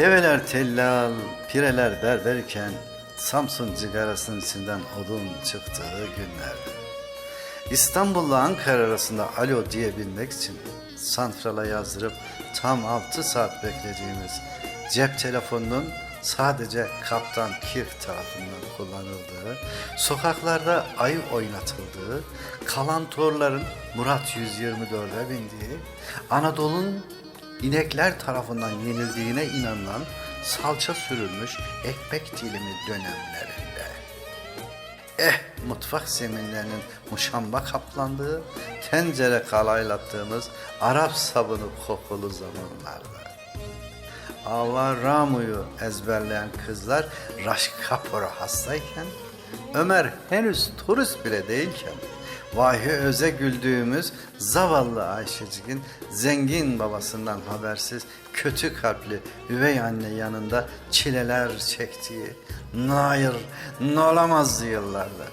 Develer tellal, pireler berberken Samsun cigarasının içinden odun çıktığı günlerdi. İstanbul'la Ankara arasında alo diyebilmek için santrala yazdırıp tam 6 saat beklediğimiz cep telefonunun sadece Kaptan Kirk tarafından kullanıldığı, sokaklarda ayı oynatıldığı, kalantorların Murat 124'e bindiği, Anadolu'nun inekler tarafından yenildiğine inanılan salça sürülmüş ekmek dilimi dönemlerinde. Eh mutfak zeminlerinin muşamba kaplandığı, tencere kalaylattığımız Arap sabunu kokulu zamanlarda. Ava Ramu'yu ezberleyen kızlar Raşk Kapor'a hastayken, Ömer henüz turist bile değilken, Vahi Öz'e güldüğümüz zavallı Ayşecik'in zengin babasından habersiz kötü kalpli üvey anne yanında çileler çektiği nair, nolamaz yıllarda.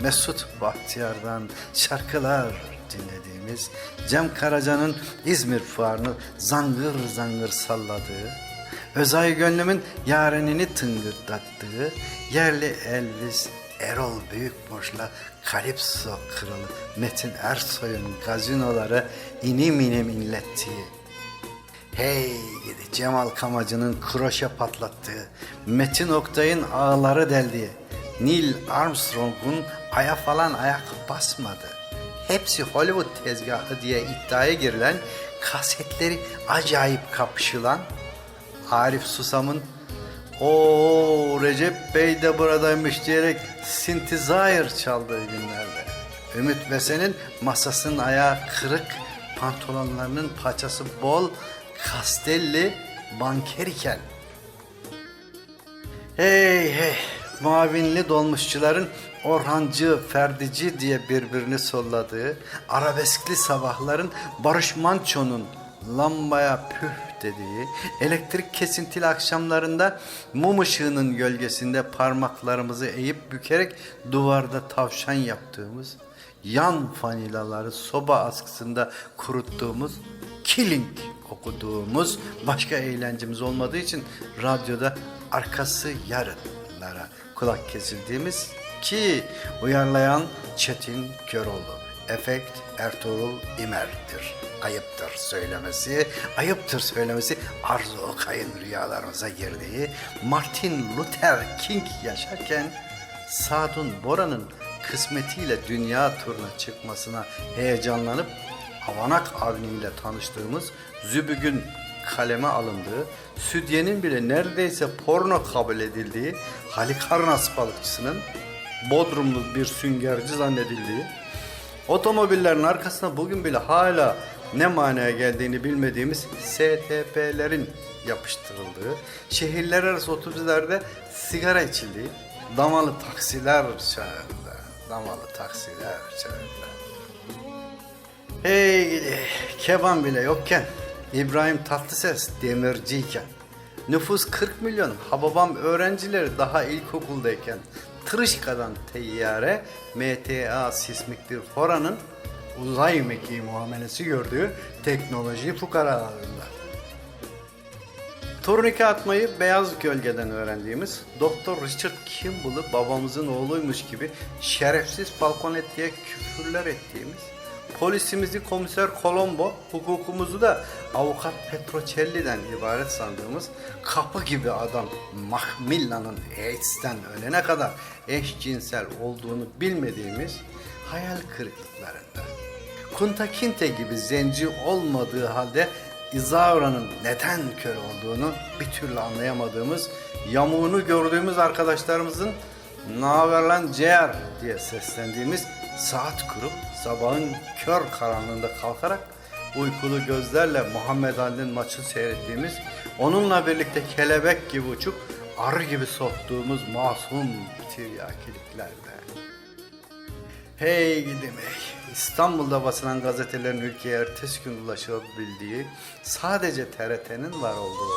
Mesut Bahtiyar'dan şarkılar dinlediğimiz, Cem Karaca'nın İzmir fuarını zangır zangır salladığı, Özay Gönlüm'ün yarenini tıngırdattığı, yerli Elvis, Erol Büyükboş'la Kalipso kralı Metin Ersoy'un gazinoları inim inim inlettiği, Hey gidi Cemal Kamacı'nın kroşe patlattığı, Metin Oktay'ın ağları deldiği, Neil Armstrong'un aya falan ayak basmadı. Hepsi Hollywood tezgahı diye iddiaya girilen, kasetleri acayip kapışılan, Arif Susam'ın o Recep Bey de buradaymış diyerek synthesizer çaldığı günlerde. Ümit Besen'in masasının ayağı kırık, pantolonlarının paçası bol, kastelli banker iken. Hey hey, mavinli dolmuşçuların Orhancı, Ferdici diye birbirini solladığı, arabeskli sabahların Barış Manço'nun lambaya püh dediği, elektrik kesintili akşamlarında mum ışığının gölgesinde parmaklarımızı eğip bükerek duvarda tavşan yaptığımız, yan fanilaları soba askısında kuruttuğumuz, killing okuduğumuz başka eğlencemiz olmadığı için radyoda arkası yarınlara kulak kesildiğimiz ki uyarlayan Çetin Köroğlu, efekt Ertuğrul İmer'dir. Ayıptır söylemesi, ayıptır söylemesi Arzu Okay'ın rüyalarımıza girdiği Martin Luther King yaşarken Sadun Bora'nın kısmetiyle dünya turuna çıkmasına heyecanlanıp Avanak Avni ile tanıştığımız Zübügün kaleme alındığı, Südye'nin bile neredeyse porno kabul edildiği Halikarnas balıkçısının Bodrumlu bir süngerci zannedildiği, otomobillerin arkasına bugün bile hala ne manaya geldiğini bilmediğimiz STP'lerin yapıştırıldığı, şehirler arası otobüslerde sigara içildiği, damalı taksiler çağında, damalı taksiler çağında. Hey gidi, keban bile yokken, İbrahim Tatlıses demirciyken, nüfus 40 milyon, Hababam öğrencileri daha ilkokuldayken, Tırışka'dan teyyare, MTA sismiktir Fora'nın uzay mekiği muamelesi gördüğü teknoloji fukaralarında. Turnike atmayı beyaz gölgeden öğrendiğimiz Doktor Richard Kimball'ı babamızın oğluymuş gibi şerefsiz falconet diye küfürler ettiğimiz polisimizi komiser Colombo, hukukumuzu da avukat Petrocelli'den ibaret sandığımız kapı gibi adam Macmillan'ın AIDS'ten ölene kadar eşcinsel olduğunu bilmediğimiz hayal kırıklıklarında. Kunta Kinte gibi zenci olmadığı halde İzaura'nın neden kör olduğunu bir türlü anlayamadığımız, yamuğunu gördüğümüz arkadaşlarımızın "Naber lan ciğer?" diye seslendiğimiz saat kurup sabahın kör karanlığında kalkarak uykulu gözlerle Muhammed Ali'nin maçı seyrettiğimiz, onunla birlikte kelebek gibi uçup arı gibi soktuğumuz masum tiryakiliklerde. Hey gidim hey. İstanbul'da basılan gazetelerin ülkeye ertesi gün ulaşabildiği, sadece TRT'nin var olduğu,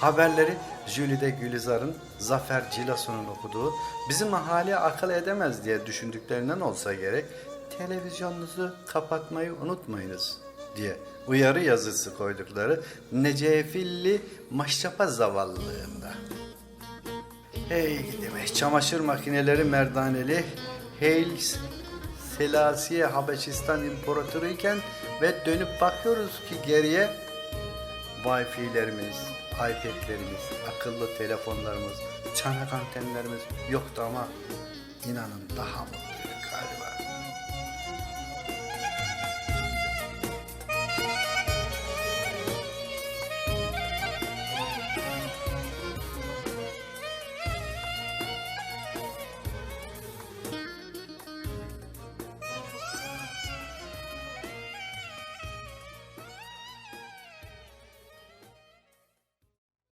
haberleri Jülide Gülizar'ın, Zafer Cilasun'un okuduğu, bizim ahali akıl edemez diye düşündüklerinden olsa gerek, televizyonunuzu kapatmayı unutmayınız. diye uyarı yazısı koydukları Necefilli Maşrapa zavallılığında. Hey gidemek çamaşır makineleri merdaneli Hail Selasiye Habeşistan İmparatoru iken ve dönüp bakıyoruz ki geriye Wi-Fi'lerimiz, iPad'lerimiz, akıllı telefonlarımız, çanak antenlerimiz yoktu ama inanın daha galiba.